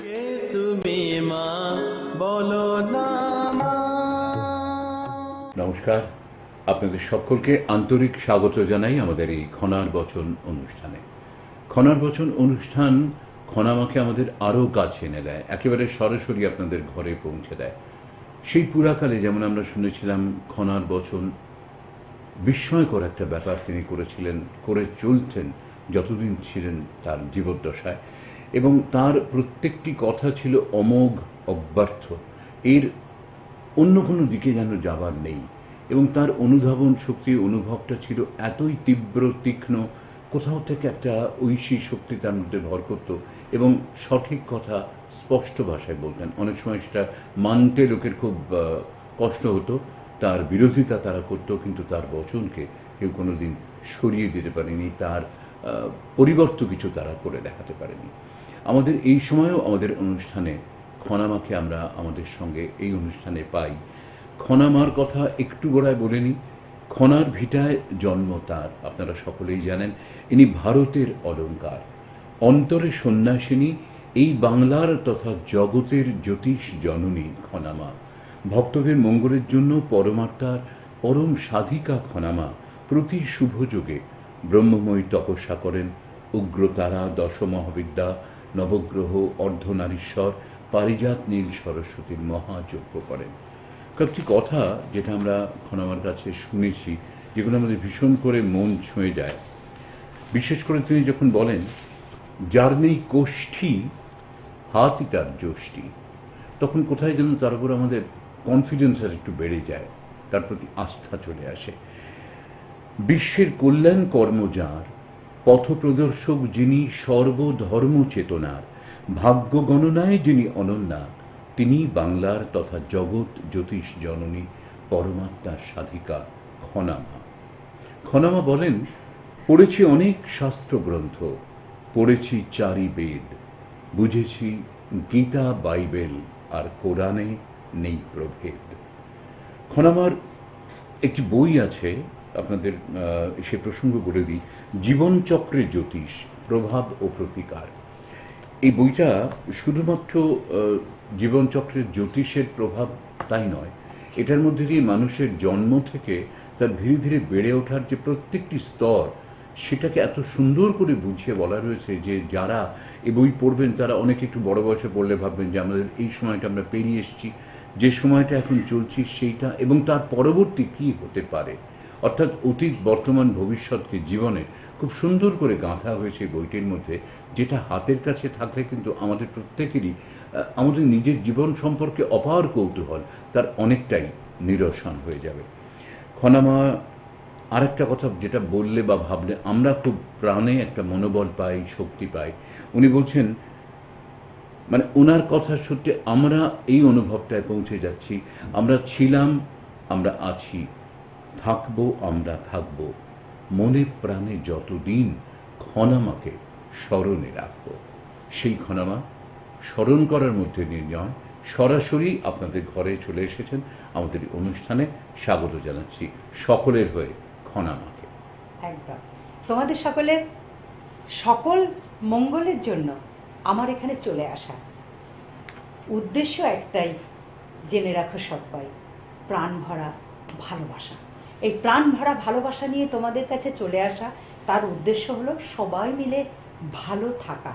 কে তুমি মা, বলো না নমস্কার। আপনাদের সকলকে আন্তরিক স্বাগত জানাই আমাদের এই খনার বচন অনুষ্ঠানে। খনার বচন অনুষ্ঠান খনামাকে আমাদের আরও কাছে এনে দেয়, একেবারে সরাসরি আপনাদের ঘরে পৌঁছে দেয়। সেই পুরাকালে যেমন আমরা শুনেছিলাম, খনার বচন বিস্ময়কর একটা ব্যাপার তিনি করেছিলেন, করে চলছেন যতদিন ছিলেন তার জীবদ্দশায়। এবং তার প্রত্যেকটি কথা ছিল অমোঘ অব্যর্থ এর অন্য কোনো দিকে যেন যাবার নেই এবং তার অনুধাবন শক্তি অনুভবটা ছিল এতই তীব্র, তীক্ষ্ণ, কোথাও থেকে একটা ঐশী শক্তি তার মধ্যে ভর করত এবং সঠিক কথা স্পষ্ট ভাষায় বলতেন। অনেক সময় সেটা মানতে লোকের খুব কষ্ট হতো। তার বিরোধিতা তারা করতো, কিন্তু তার বচনকে কেউ কোনোদিন সরিয়ে দিতে পারেনি। তার পরিবর্ত কিছু তারা করে দেখাতে পারেনি। আমাদের এই সময়েও আমাদের অনুষ্ঠানে খনামাকে আমরা আমাদের সঙ্গে এই অনুষ্ঠানে পাই। খনামার কথা একটু গোড়ায় বলে নিই। খনার ভিটায় জন্ম তার, আপনারা সকলেই জানেন। ইনি ভারতের অলঙ্কার অন্তরে সন্ন্যাসিনী, এই বাংলার তথা জগতের জ্যোতিষ জননী খনামা। ভক্তদের মঙ্গলের জন্য পরমাত্মার পরম সাধিকা খনামা প্রতি শুভযোগে ব্রহ্মময়ী তপস্যা করেন। উগ্রতারা দশমহাবিদ্যা নবগ্রহ অর্ধনারীশ্বর, পারিজাত নীল সরস্বতীর মহাযজ্ঞ করেন। কয়েকটি কথা যেটা আমরা খনামার কাছে শুনেছি, যেগুলো আমাদের ভীষণ করে মন ছুঁয়ে যায়। বিশেষ করে তিনি যখন বলেন, যার নেই কোষ্ঠী হাতই তার যষ্টি। তখন কোথায় যেন তার উপর আমাদের কনফিডেন্স আর একটু বেড়ে যায়, তার প্রতি আস্থা চলে আসে। বিশ্বের কল্যাণ কর্ম যাঁর পথপ্রদর্শক যিনি সর্বধর্ম চেতনার ভাগ্য গণনায় যিনি অনন্যা, তিনি বাংলার তথা জগৎ জ্যোতিষ জননী পরমাত্মার সাধিকা খনামা। খনামা বলেন, পড়েছি অনেক শাস্ত্র গ্রন্থ পড়েছি চারি বেদ, বুঝেছি গীতা, বাইবেল আর কোরআনে নেই প্রভেদ। খনামার একটি বই আছে আপনাদের সে প্রসঙ্গ বলে দিই। জীবনচক্রের জ্যোতিষ, প্রভাব ও প্রতিকার। এই বইটা শুধুমাত্র জীবনচক্রের জ্যোতিষের প্রভাব তাই নয়, এটার মধ্যে দিয়ে মানুষের জন্ম থেকে তার ধীরে ধীরে বেড়ে ওঠার যে প্রত্যেকটি স্তর, সেটাকে এত সুন্দর করে বুঝিয়ে বলা রয়েছে যে যারা এ বই পড়বেন, তারা অনেকে একটু বড় বয়সে পড়লে ভাববেন যে আমাদের এই সময়টা আমরা পেরিয়ে এসেছি, যে সময়টা এখন চলছি সেইটা, এবং তার পরবর্তী কি হতে পারে? অর্থাৎ অতীত, বর্তমান, ভবিষ্যৎকে জীবনে খুব সুন্দর করে গাঁথা হয়েছে বইটির মধ্যে, যেটা হাতের কাছে থাকলে কিন্তু আমাদের প্রত্যেকেরই আমাদের নিজের জীবন সম্পর্কে অপার কৌতূহল তার অনেকটাই নিরসন হয়ে যাবে। খনামা, আরেকটা কথা যেটা বললে বা ভাবলে আমরা খুব প্রাণে একটা মনোবল পাই, শক্তি পাই। উনি বলছেন মানে ওনার কথা সত্যি আমরা এই অনুভবটায় পৌঁছে যাচ্ছি। আমরা ছিলাম, আমরা আছি। থাকব, আমরা থাকব। মনে প্রাণে যতদিন ক্ষণামাকে স্মরণে রাখব। সেই ক্ষণামা স্মরণ করার মধ্যে নিয়ে নয়, সরাসরি আপনাদের ঘরে চলে এসেছেন। আমাদের অনুষ্ঠানে স্বাগত জানাচ্ছি সকলের হয়ে ক্ষণামাকে একদম। তোমাদের সকলের সকল মঙ্গলের জন্য আমার এখানে চলে আসা উদ্দেশ্য একটাই, জেনে রাখো সবাই, প্রাণ ভরা ভালোবাসা। এই প্রাণ ভরা ভালোবাসা নিয়ে তোমাদের কাছে চলে আসা, তার উদ্দেশ্য হলো সবাই মিলে ভালো থাকা।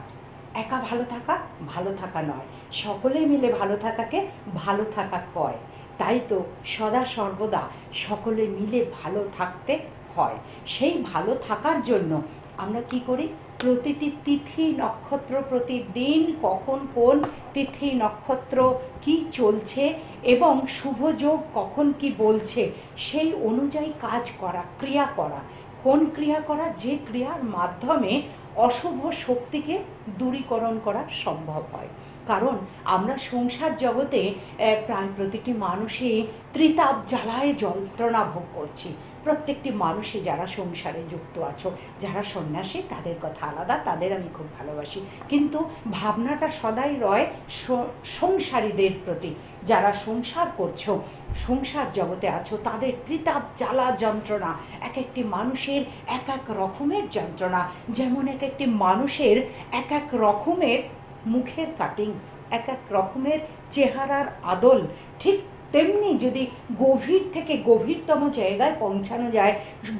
একা ভালো থাকা ভালো থাকা নয়। সকলে মিলে ভালো থাকাকে ভালো থাকা কয়। তাই তো সদা সর্বদা সকলে মিলে ভালো থাকতে হয়। সেই ভালো থাকার জন্য আমরা কি করি? প্রতিটি তিথি নক্ষত্র প্রতিদিন কখন কোন তিথি নক্ষত্র কি চলছে এবং শুভযোগ কখন কি বলছে, সেই অনুযায়ী কাজ করা, ক্রিয়া করা। কোন ক্রিয়া করা? যে ক্রিয়ার মাধ্যমে অশুভ শক্তিকে দূরীকরণ করা সম্ভব হয়। কারণ আমরা সংসার জগতে প্রায় প্রতিটি মানুষই ত্রিতাপ জ্বালায় যন্ত্রণা ভোগ করছি। প্রত্যেকটি মানুষই যারা সংসারে যুক্ত আছো, যারা সন্ন্যাসী, তাদের কথা আলাদা, তাদের আমি খুব ভালোবাসি। কিন্তু ভাবনাটা সদাই রয় সংসারীদের প্রতি। যারা সংসার করছ, সংসার জগতে আছো, তাদের ত্রিতাপ, জ্বালা, যন্ত্রণা এক একটি মানুষের এক এক রকমের যন্ত্রণা। যেমন এক একটি মানুষের এক এক রকমের মুখের কাটিং এক এক রকমের চেহারার আদল, ঠিক তেমনি যদি গভীর থেকে গভীরতম জায়গায় পৌঁছানো যায়,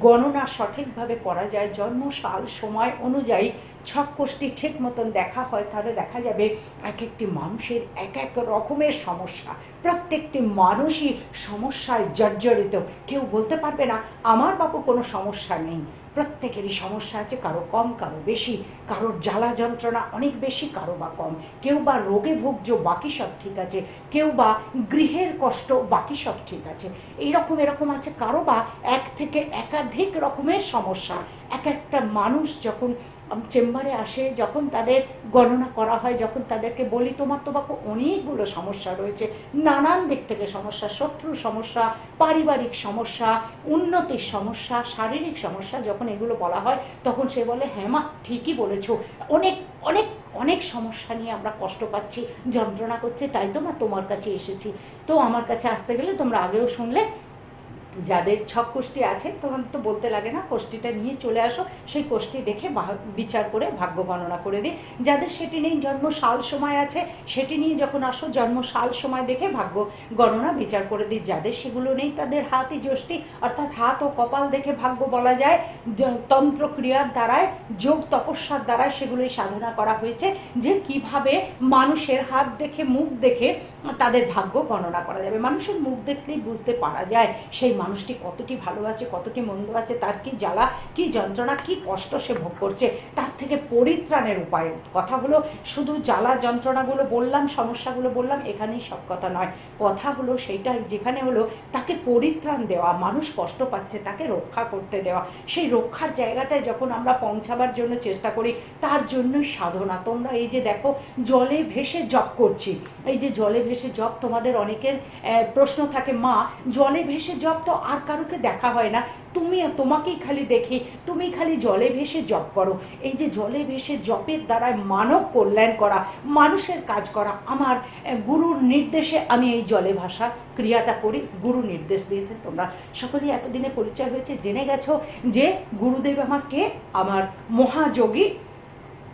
গণনা সঠিকভাবে করা যায় জন্ম সাল সময় অনুযায়ী ছক কোষ্ঠী ঠিক মতন দেখা হয়, তাহলে দেখা যাবে এক একটি মানুষের এক এক রকমের সমস্যা। প্রত্যেকটি মানুষই সমস্যায় জর্জরিত। কেউ বলতে পারবে না, আমার বাবু কোনো সমস্যা নেই। প্রত্যেকেরই সমস্যা আছে, কারও কম, কারও বেশি। কারোর জ্বালা যন্ত্রণা অনেক বেশি, কারও বা কম। কেউ বা রোগে ভুগছ, বাকি সব ঠিক আছে। কেউ বা গৃহের কষ্ট, বাকি সব ঠিক আছে। এইরকম, এরকম আছে, কারও বা এক থেকে একাধিক রকমের সমস্যা। এক একটা মানুষ যখন চেম্বারে আসে, যখন তাদের গণনা করা হয়, যখন তাদেরকে বলি, তোমার তো বাপু অনেকগুলো সমস্যা রয়েছে। নানান দিক থেকে সমস্যা শত্রু সমস্যা, পারিবারিক সমস্যা, উন্নতির সমস্যা, শারীরিক সমস্যা যখন এগুলো বলা হয়, তখন সে বলে হ্যাঁ মা, ঠিকই বলেছ। অনেক অনেক অনেক সমস্যা নিয়ে আমরা কষ্ট পাচ্ছি, যন্ত্রণা করছে, তাই তো মা তোমার কাছে এসেছি। তো আমার কাছে আসতে গেলে তোমরা আগেও শুনলে যাদের ছক কোষ্ঠী আছে, তখন তো বলতে লাগে না, কোষ্ঠীটা নিয়ে চলে আসো, সেই কোষ্ঠী দেখে বিচার করে, ভাগ্য গণনা করে দিই। যাদের সেটি নেই জন্ম সাল সময় আছে, সেটি নিয়ে যখন আসো জন্ম সাল সময় দেখে ভাগ্য গণনা, বিচার করে দিই। যাদের সেগুলো নেই, তাদের হাতই যষ্টি, অর্থাৎ হাত ও কপাল দেখে ভাগ্য বলা যায়। তন্ত্র ক্রিয়ার দ্বারায়, যোগ তপস্যার দ্বারায় সেগুলোই সাধনা করা হয়েছে, যে কীভাবে মানুষের হাত দেখে, মুখ দেখে তাদের ভাগ্য গণনা করা যাবে। মানুষের মুখ দেখলেই বুঝতে পারা যায়, সেই মানুষটি কতটি ভালো আছে, কতটি মন্দ আছে, তার কি জ্বালা, কি যন্ত্রণা, কি কষ্ট সে ভোগ করছে, তার থেকে পরিত্রাণের উপায় কথা হলো শুধু জ্বালা যন্ত্রণাগুলো বললাম, সমস্যাগুলো বললাম, এখানেই সব কথা নয়। কথা হলো সেইটাই, যেখানে হলো তাকে পরিত্রাণ দেওয়া, মানুষ কষ্ট পাচ্ছে, তাকে রক্ষা করতে দেওয়া। সেই রক্ষার জায়গাটায় যখন আমরা পৌঁছাবার জন্য চেষ্টা করি, তার জন্যই সাধনা। তোমরা এই যে দেখো, জলে ভেসে জপ করছি। এই যে জলে ভেসে জপ তোমাদের অনেকের প্রশ্ন থাকে, মা, জলে ভেসে জপ তো আর কারোকে দেখা হয় না। তুমি তোমাকেই খালি দেখি। তুমি খালি জলে ভেসে জপ করো। এই যে জলে ভেসে জপের দ্বারায় মানব কল্যাণ করা, মানুষের কাজ করা, আমার গুরুর নির্দেশে আমি এই জলে ভাসা ক্রিয়াটা করি। গুরু নির্দেশ দিয়েছেন তোমরা। সকলেই এতদিনে পরিচয় হয়েছে, জেনে গেছো যে গুরুদেব আমার কে? আমার মহাযোগী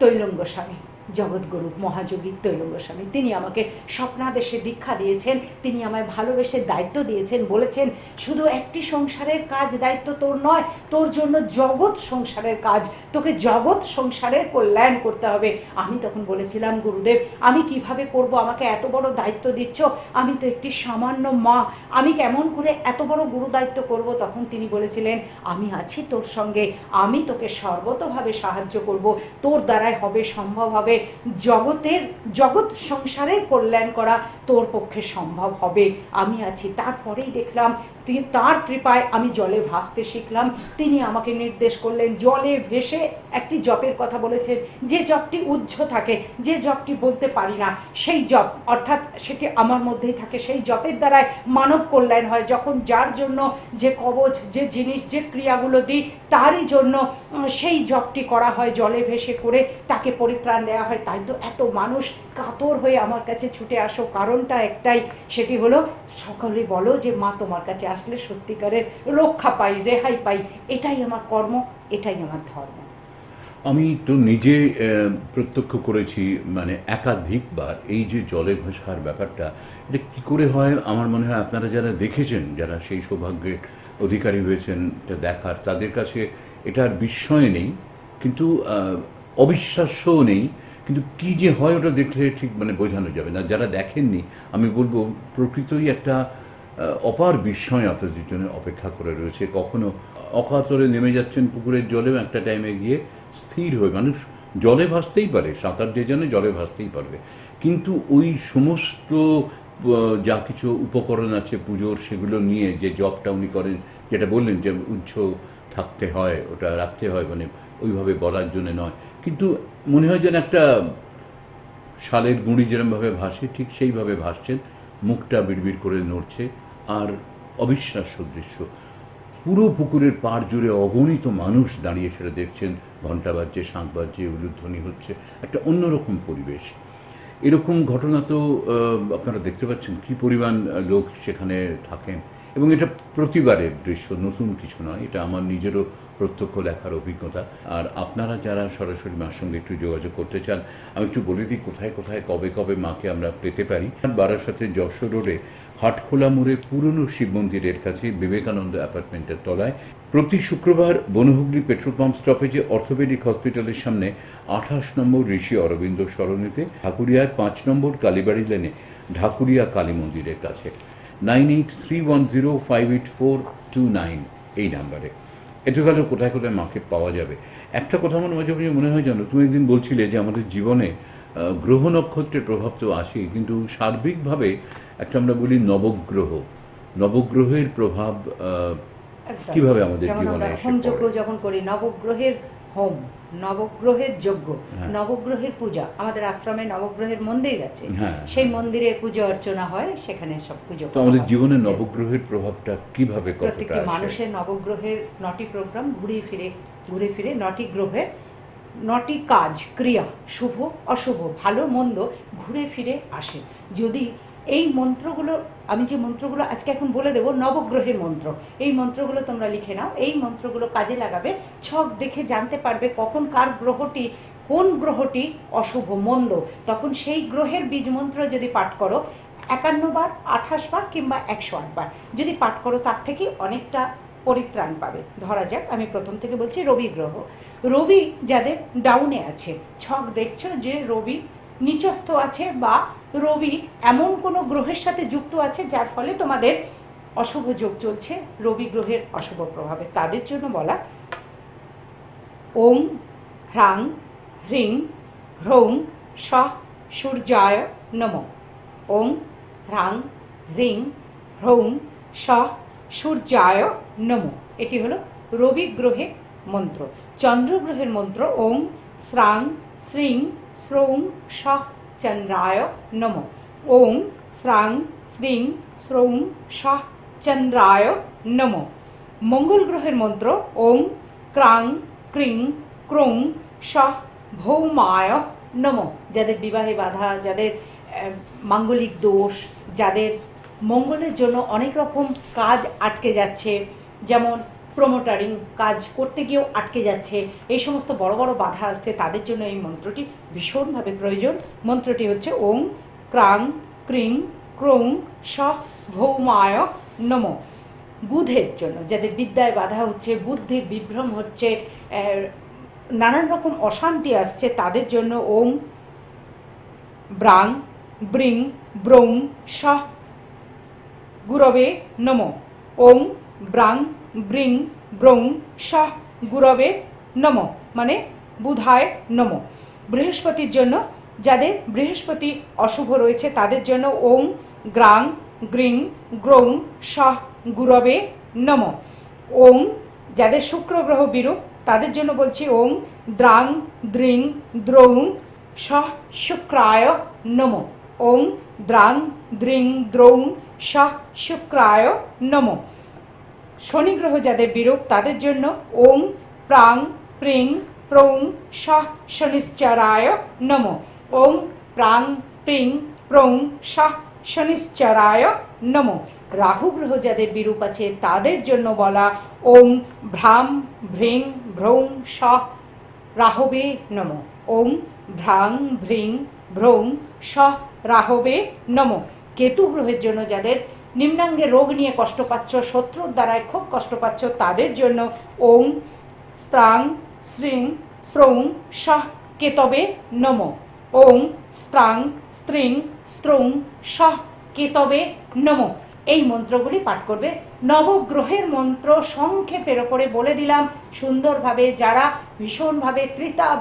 তৈলঙ্গ স্বামী। জগৎগুরু মহাযোগী তৈলঙ্গ স্বামী তিনি আমাকে স্বপ্নাদেশে দীক্ষা দিয়েছেন, তিনি আমায় ভালোবেসে দায়িত্ব দিয়েছেন, বলেছেন, শুধু একটি সংসারের কাজ দায়িত্ব তোর নয়, তোর জন্য জগৎ সংসারের কাজ। তোকে জগৎ সংসারের কল্যাণ করতে হবে। আমি তখন বলেছিলাম, গুরুদেব, আমি কীভাবে করব? আমাকে এত বড় দায়িত্ব দিচ্ছ। আমি তো একটি সামান্য মা। আমি কেমন করে এত বড় গুরু দায়িত্ব করব? তখন তিনি বলেছিলেন, আমি আছি তোর সঙ্গে। আমি তোকে সর্বতভাবে সাহায্য করব। তোর দ্বারাই হবে সম্ভব হবে। জগতের জগৎ সংসারের কল্যাণ করা তোর পক্ষে সম্ভব হবে। আমি আছি। তারপরেই দেখলাম তিনি তার কৃপায় আমি জলে ভাসতে শিখলাম। তিনি আমাকে নির্দেশ করলেন, জলে ভেসে একটি জপের কথা বলেছেন, যে জপটি উজ্জ্ব থাকে, যে জপটি বলতে পারি না, সেই জপ, অর্থাৎ সেটি আমার মধ্যেই থাকে, সেই জপের দ্বারাই মানব কল্যাণ হয়। যখন যার জন্য যে কবচ, যে জিনিস, যে ক্রিয়াগুলো দিই, তারই জন্য সেই জপটি করা হয়, জলে ভেসে করে তাকে পরিত্রাণ দেওয়া হয়। তাই তো এত মানুষ কাতর হয়ে আমার কাছে ছুটে আসো। কারণটা একটাই, সেটি হলো, সকলে বলো যে মা তোমার কাছে আসলে সত্যিকারের রক্ষা পাই, রেহাই পাই, এটাই আমার কর্ম, এটাই আমার ধর্ম। আমি তো নিজে প্রত্যক্ষ করেছি মানে একাধিকবার এই যে জলে ভাসার ব্যাপারটা, এটা কী করে হয়? আমার মনে হয় আপনারা যারা দেখেছেন, যারা সেই সৌভাগ্যের অধিকারী হয়েছেন, এটা দেখার, তাদের কাছে এটার বিস্ময় নেই, কিন্তু অবিশ্বাস্যও নেই, কিন্তু কি যে হয় ওটা দেখলে ঠিক মানে বোঝানো যাবে না। যারা দেখেননি, আমি বলব প্রকৃতই একটা অপার বিস্ময় আপনাদের জন্য অপেক্ষা করে রয়েছে। কখনো অকাতরে নেমে যাচ্ছেন পুকুরের জলেও একটা টাইমে গিয়ে স্থির হয়ে, মানুষ জলে ভাসতেই পারে, সাঁতার যে জানে জলে ভাসতেই পারবে। কিন্তু ওই সমস্ত যা কিছু উপকরণ আছে, পুজোর, সেগুলো নিয়ে যে জবটা উনি করেন, যেটা বললেন যে উচ্চ থাকতে হয়, ওটা রাখতে হয় মানে ওইভাবে বলার জন্য নয়। কিন্তু মনে হয় যেন একটা শালের গুঁড়ি যেরমভাবে ভাসে, ঠিক সেইভাবে ভাসছেন, মুখটা বিড়বিড় করে নড়ছে। আর অবিশ্বাস্য দৃশ্য। পুরো পুকুরের পাড় জুড়ে অগণিত মানুষ দাঁড়িয়ে সেটা দেখছেন। ঘণ্টা বাজছে, শাঁখ বাজছে, উলুধ্বনি হচ্ছে, একটা অন্যরকম পরিবেশ। এরকম ঘটনা তো আপনারা দেখতে পাচ্ছেন কি পরিমাণ লোক সেখানে থাকেন। এবং এটা প্রতিবারের দৃশ্য, নতুন কিছু নয়, এটা আমার নিজেরও প্রত্যক্ষ লেখার অভিজ্ঞতা। আর আপনারা যারা সরাসরি মার সঙ্গে একটু যোগাযোগ করতে চান, আমি একটু বলে দিই কোথায় কোথায়, কবে কবে মাকে আমরা পেতে পারি। বারাসাতে যশোর রোডে হাটখোলা মোড়ে পুরনো শিব মন্দিরের কাছে বিবেকানন্দ অ্যাপার্টমেন্টের তলায় প্রতি শুক্রবার বনহুগলি পেট্রোল পাম্প স্টপেজে অর্থোপেডিক হসপিটালের সামনে আঠাশ নম্বর ঋষি অরবিন্দ সরণিতে ঢাকুরিয়ায় পাঁচ নম্বর কালীবাড়ি লেনে ঢাকুরিয়া কালী মন্দিরের কাছে। Nine eight three one zero five eight four two nine এই নাম্বারে এটু গেল কোথায় কোথায় মাকে পাওয়া যাবে একটা কথা আমার মাঝে মাঝে মনে হয় জানো, তুমি একদিন বলছিলে যে আমাদের জীবনে গ্রহ নক্ষত্রের প্রভাব তো আসে কিন্তু সার্বিকভাবে একটা আমরা বলি নবগ্রহ নবগ্রহের প্রভাব। কীভাবে আমাদের জীবনে হোম যজ্ঞ? যখন করি নবগ্রহের হোম নবগ্রহের যজ্ঞ হ্যাঁ। নবগ্রহের পূজা আমাদের আশ্রমে নবগ্রহের মন্দির আছে হ্যাঁ। সেই মন্দিরে পুজো অর্চনা হয় সেখানে সব পুজো তো আমাদের জীবনে নবগ্রহের প্রভাবটা কীভাবে প্রত্যেকটি মানুষের নবগ্রহের নটি প্রোগ্রাম ঘুরে ফিরে ঘুরে ফিরে নটি গ্রহের নটি কাজ ক্রিয়া শুভ অশুভ ভালো মন্দ ঘুরে ফিরে আসে যদি এই মন্ত্রগুলো, আমি যে মন্ত্রগুলো আজকে এখন বলে দেবো, নবগ্রহের মন্ত্র। এই মন্ত্রগুলো তোমরা লিখে নাও। এই মন্ত্রগুলো কাজে লাগাবে। ছক দেখে জানতে পারবে কখন কার গ্রহটি, কোন গ্রহটি অশুভ, মন্দ। তখন সেই গ্রহের বীজ মন্ত্র যদি পাঠ করো, একান্ন বার, আঠাশ বার কিংবা একশো আট বার, যদি পাঠ করো তার থেকে অনেকটা পরিত্রাণ পাবে। ধরা যাক, আমি প্রথম থেকে বলছি রবি গ্রহ। রবি যাদের ডাউনে আছে, ছক দেখছ যে রবি নিচস্থ আছে বা রবি এমন কোনো গ্রহের সাথে যুক্ত আছে যার ফলে তোমাদের অশুভ যোগ চলছে, রবি গ্রহের অশুভ প্রভাবে। তাদের জন্য বলা ওম, হ্রাং, হ্রিং হ্রৌং স সূর্যায়, নম। ওম, হ্রাং, হ্রিং হ্রৌং স সূর্যায়, নম। এটি হলো রবি গ্রহে মন্ত্র। চন্দ্র গ্রহের মন্ত্র ওম, শ্রাং, শ্রিং শ্রৌং স চন্দ্রায় নম। ওম শ্রাং শ্রিং শ্রৌং স চন্দ্রায় নম। মঙ্গল গ্রহের মন্ত্র ওং ক্রাং ক্রিং ক্রৌং স ভৌমায় নম। যাদের বিবাহে বাধা, যাদের মাঙ্গলিক দোষ, যাদের মঙ্গলের জন্য অনেক রকম কাজ আটকে যাচ্ছে, যেমন প্রমোটারিং কাজ করতে গিয়েও আটকে যাচ্ছে। এই সমস্ত বড় বড় বাধা আসছে তাদের জন্য এই মন্ত্রটি ভীষণভাবে প্রয়োজন। মন্ত্রটি হচ্ছে ওং ক্রাং ক্রিং ক্রৌং স ভৌমায় নম। বুধের জন্য যাদের বিদ্যায় বাধা হচ্ছে বুদ্ধির বিভ্রম হচ্ছে নানান রকম অশান্তি আসছে, তাদের জন্য ওং ব্রাং ব্রিং ব্রৌং স গুরবে নম। ওং ব্রাং ব্রিং, ব্রৌং স গুরবে, নম মানে বুধায় নম। বৃহস্পতির জন্য যাদের বৃহস্পতি অশুভ রয়েছে, তাদের জন্য ওং, গ্রাং, গ্রিং, গ্রৌং স গুরবে, নম। ওং, যাদের শুক্র গ্রহ বিরূপ, তাদের জন্য বলছি ওং, দ্রাং, দ্রিং, দ্রৌং স শুক্রায় নম। ওং, দ্রাং, দ্রিং, দ্রৌং স শুক্রায় নম। শনি গ্রহ যাদের বিরূপ, তাদের জন্য ওং, প্রাং, প্রিং, প্রৌং স শনিশ্চরায় নম। ওং, প্রাং, প্রিং, প্রৌং স শনিশ্চরায় নম। রাহু গ্রহ যাদের বিরূপ আছে, তাদের জন্য বলা ওং, ভ্রাম ভ্রিং ভ্রৌং স রাহবে নম। ওং, ভ্রাং ভ্রিং ভ্রৌং স রাহবে নম। কেতু গ্রহের জন্য যাদের নিম্নাঙ্গে রোগ নিয়ে কষ্ট পাচ্ছ, শত্রুর দ্বারায় খুব কষ্ট পাচ্ছ, তাদের জন্য ওং স্ত্রাং শ্রিং শ্রৌং স কেতবে নম। ওং স্ত্রাং, স্ত্রিং স্ত্রৌং স কেতবে নম। এই মন্ত্রগুলি পাঠ করবে। নবগ্রহের মন্ত্র সংক্ষেপের ওপরে বলে দিলাম। সুন্দরভাবে যারা ভীষণভাবে ত্রিতাপ